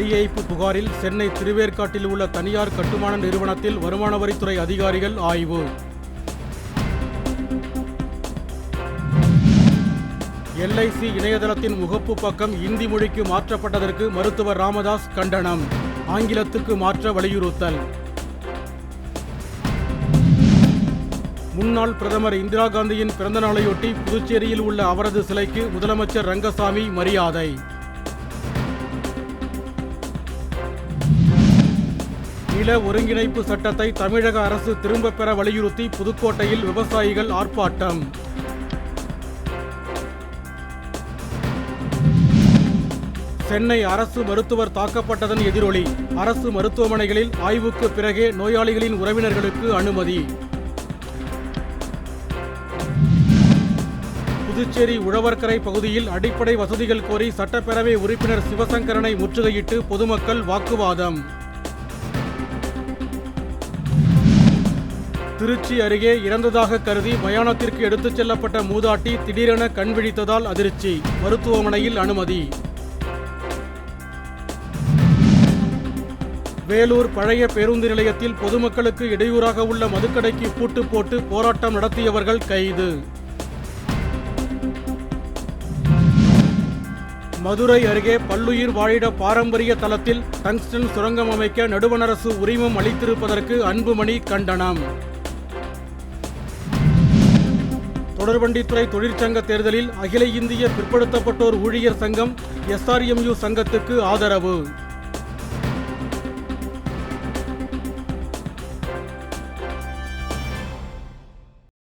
வரி ஏய்ப்பு புகாரில் சென்னை திருவேற்காட்டில் உள்ள தனியார் கட்டுமான நிறுவனத்தில் வருமான வரித்துறை அதிகாரிகள் ஆய்வு. எல்ஐசி இணையதளத்தின் முகப்பு பக்கம் இந்தி மொழிக்கு மாற்றப்பட்டதற்கு மருத்துவர் ராமதாஸ் கண்டனம். ஆங்கிலத்துக்கு மாற்ற வலியுறுத்தல். முன்னாள் பிரதமர் இந்திரா காந்தியின் பிறந்த நாளையொட்டி புதுச்சேரியில் உள்ள அவரது சிலைக்கு முதலமைச்சர் ரங்கசாமி மரியாதை. நில ஒருங்கிணைப்பு சட்டத்தை தமிழக அரசு திரும்பப் பெற வலியுறுத்தி புதுக்கோட்டையில் விவசாயிகள் ஆர்ப்பாட்டம். சென்னை அரசு மருத்துவர் தாக்கப்பட்டதன் எதிரொலி. அரசு மருத்துவமனைகளில் ஆய்வுக்கு பிறகே நோயாளிகளின் உறவினர்களுக்கு அனுமதி. புதுச்சேரி உழவர்கரை பகுதியில் அடிப்படை வசதிகள் கோரி சட்டப்பேரவை உறுப்பினர் சிவசங்கரனை முற்றுகையிட்டு பொதுமக்கள் வாக்குவாதம். திருச்சி அருகே இறந்ததாக கருதி மயானத்திற்கு எடுத்துச் செல்லப்பட்ட மூதாட்டி திடீரென கண் விழித்ததால் அதிர்ச்சி. மருத்துவமனையில் அனுமதி. வேலூர் பழைய பேருந்து நிலையத்தில் பொதுமக்களுக்கு இடையூறாக உள்ள மதுக்கடைக்கு பூட்டு போட்டு போராட்டம் நடத்தியவர்கள் கைது. மதுரை அருகே பல்லுயிர் வாழிட பாரம்பரிய தளத்தில் டங்ஸ்டன் சுரங்கம் அமைக்க நடுவணரசு உரிமம் அளித்திருப்பதற்கு அன்புமணி கண்டனம். தொடர்வண்டித்துறை தொழிற்சங்க தேர்தலில் அகில இந்திய பிற்படுத்தப்பட்டோர் ஊழியர் சங்கம் எஸ்ஆர்எம்யூ சங்கத்துக்கு ஆதரவு